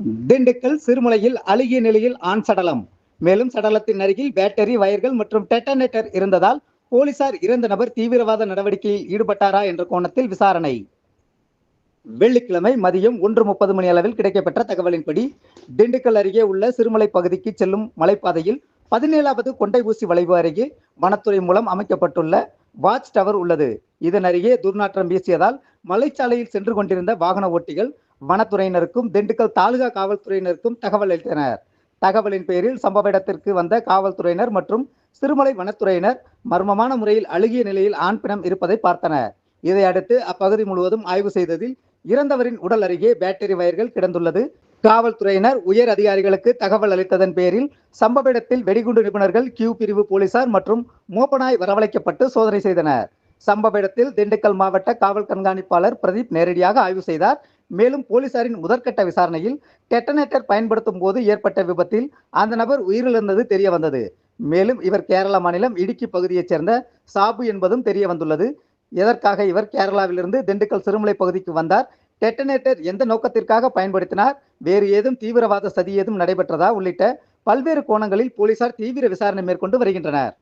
திண்டுக்கல் சிறுமலையில் அழுகிய நிலையில் ஆண் சடலம். மேலும் சடலத்தின் அருகில் பேட்டரி வயர்கள் மற்றும் டெட்டனேட்டர் இருந்ததால் போலீசார் இறந்த நபர் தீவிரவாத நடவடிக்கையில் ஈடுபட்டாரா என்ற கோணத்தில் விசாரணை. வெள்ளிக்கிழமை மதியம் ஒன்று முப்பது மணி அளவில் கிடைக்கப்பெற்ற தகவலின்படி திண்டுக்கல் அருகே உள்ள சிறுமலை பகுதிக்கு செல்லும் மலைப்பாதையில் பதினேழாவது கொண்டை ஊசி வளைவு அருகே வனத்துறை மூலம் அமைக்கப்பட்டுள்ள வாட்ச் டவர் உள்ளது. இதன் அருகே துர்நாற்றம் வீசியதால் மலைச்சாலையில் சென்று கொண்டிருந்த வாகன ஓட்டிகள் வனத்துறையினருக்கும் திண்டுக்கல் தாலுகா காவல்துறையினருக்கும் தகவல் அளித்தனர். தகவலின் பேரில் சம்பவ இடத்திற்கு வந்த காவல்துறையினர் மற்றும் சிறுமலை வனத்துறையினர் மர்மமான முறையில் அழுகிய நிலையில் ஆண் பிணம் இருப்பதை பார்த்தனர். இதையடுத்து அப்பகுதி முழுவதும் ஆய்வு செய்ததில் இறந்தவரின் உடல் அருகே பேட்டரி வயர்கள் கிடந்துள்ளது. காவல்துறையினர் உயர் அதிகாரிகளுக்கு தகவல் அளித்ததன் பேரில் சம்பவ இடத்தில் வெடிகுண்டு நிபுணர்கள் கியூ பிரிவு போலீசார் மற்றும் மோப்பனாய் வரவழைக்கப்பட்டு சோதனை செய்தனர். சம்பவ இடத்தில் திண்டுக்கல் மாவட்ட காவல் கண்காணிப்பாளர் பிரதீப் நேரடியாக ஆய்வு செய்தார். மேலும் போலீசாரின் முதற்கட்ட விசாரணையில் டெட்டனேட்டர் பயன்படுத்தும் போது ஏற்பட்ட விபத்தில் அந்த நபர் உயிரிழந்தது தெரிய வந்தது மேலும் இவர் கேரள மாநிலம் இடுக்கி பகுதியைச் சேர்ந்த சாபு என்பதும் தெரிய வந்துள்ளது எதற்காக இவர் கேரளாவிலிருந்து திண்டுக்கல் சிறுமலை பகுதிக்கு வந்தார் டெட்டனேட்டர் எந்த நோக்கத்திற்காக பயன்படுத்தினார்? வேறு ஏதும் தீவிரவாத சதி ஏதும் நடைபெற்றதா? உள்ளிட்ட பல்வேறு கோணங்களில் போலீசார் தீவிர விசாரணை மேற்கொண்டு வருகின்றனர்.